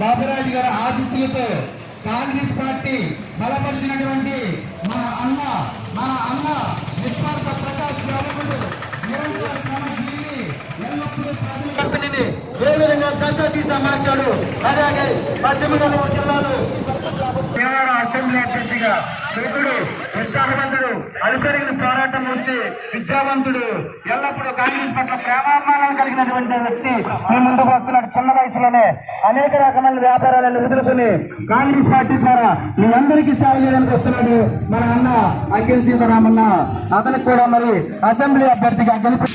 బాబురాజు గారి ఆశీస్సులతో కాంగ్రెస్ పార్టీ బలపరిచినటువంటి మన అన్న మన అన్న నిస్వార్థ ప్రకాష్ బాబుడు నిరంతర శ్రమజీవి ఎల్లప్పుడూ ప్రజల కంపెనీని ఏ విధంగా దశ తీసా మార్చాడు అలాగే పశ్చిమ గోదావరి జిల్లాలో దేవాడ అసెంబ్లీ అభ్యర్థిగా యువకుడు ఉత్సాహవంతుడు అలుపెరిగిన పోరాటం మూర్తి విద్యావంతుడు ఎల్లప్పుడూ కాంగ్రెస్ పట్ల ప్రేమాభిమానాలు వ్యక్తి మీ ముందుకు వస్తున్నాడు. చిన్న వయసులోనే అనేక రకమైన వ్యాపారాలను వదులుకుని కాంగ్రెస్ పార్టీ ద్వారా మీ అందరికీ సేవ చేయడానికి వస్తున్నాడు మన అన్న అఖిల్ సీతారామన్న. అతనికి కూడా మరి అసెంబ్లీ అభ్యర్థిగా గెలిపి